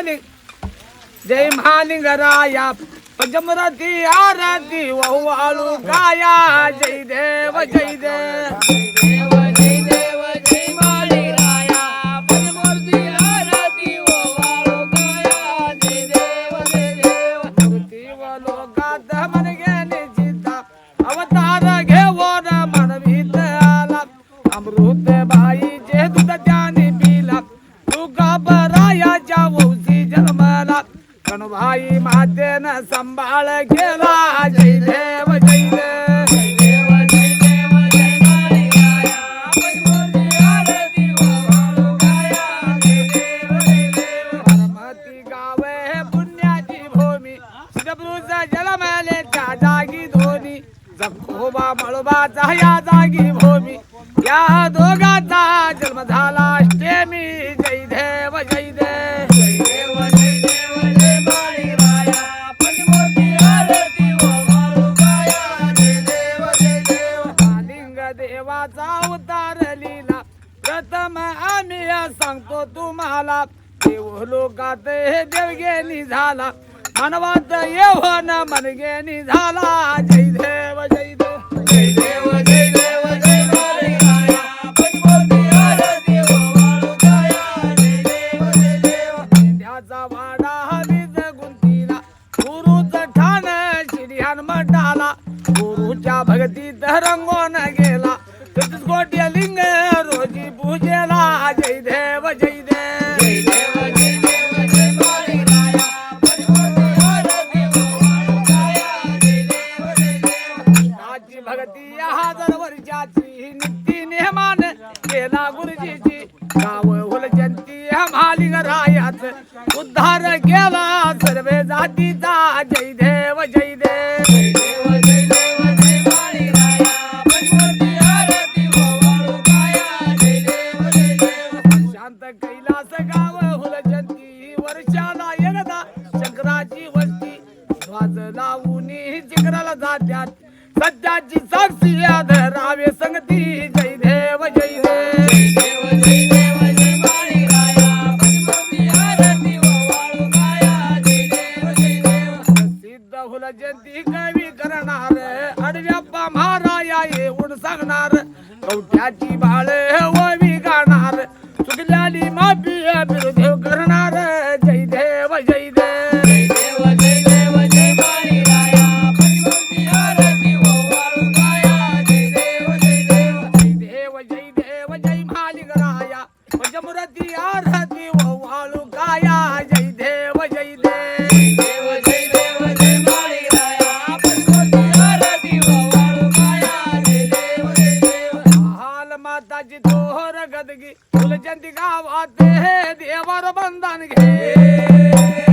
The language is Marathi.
जय महालिंगराया पजमरती आरती वाळू गाया जय देव जय देव। मन अमृत बाई जे दूध त्याने पिला तू घाबरायाच्या कणभाई मातेनं सांभाळ गेला जय देव जय देव परमती गाव हे पुण्याची भूमी. सिद्धपुरुष जलमले त्या जागी धोनी. जखोबा मळोबाचा या जागी भूमी. या दोघाचा जन्म झाला आम्ही सांगतो तुम्हाला देव लोकात हे देवगेनी झाला. मानवात येवन मनगेनी झाला. जय देव जय देव. जय देव जय देव जय गुरुच्या भक्तीत रंगून गेला. कोटी वर्षाची नित्य नेमान. केला गुरुजीची गाव हुलजंती मालिक रायात उद्धार सध्याची साक्षी धरावे संगती. जय देव जय देव सिद्ध हुलजंती कवी करणार. अडव्याप्पा महाराया येऊन सांगणार. कवट्याची बाळे पंचमुरती आरती वाळू गाया। जय देव जय देव। हाल माताची तोहर गदगी फुलचंदी गावात हे देवार बंधन घे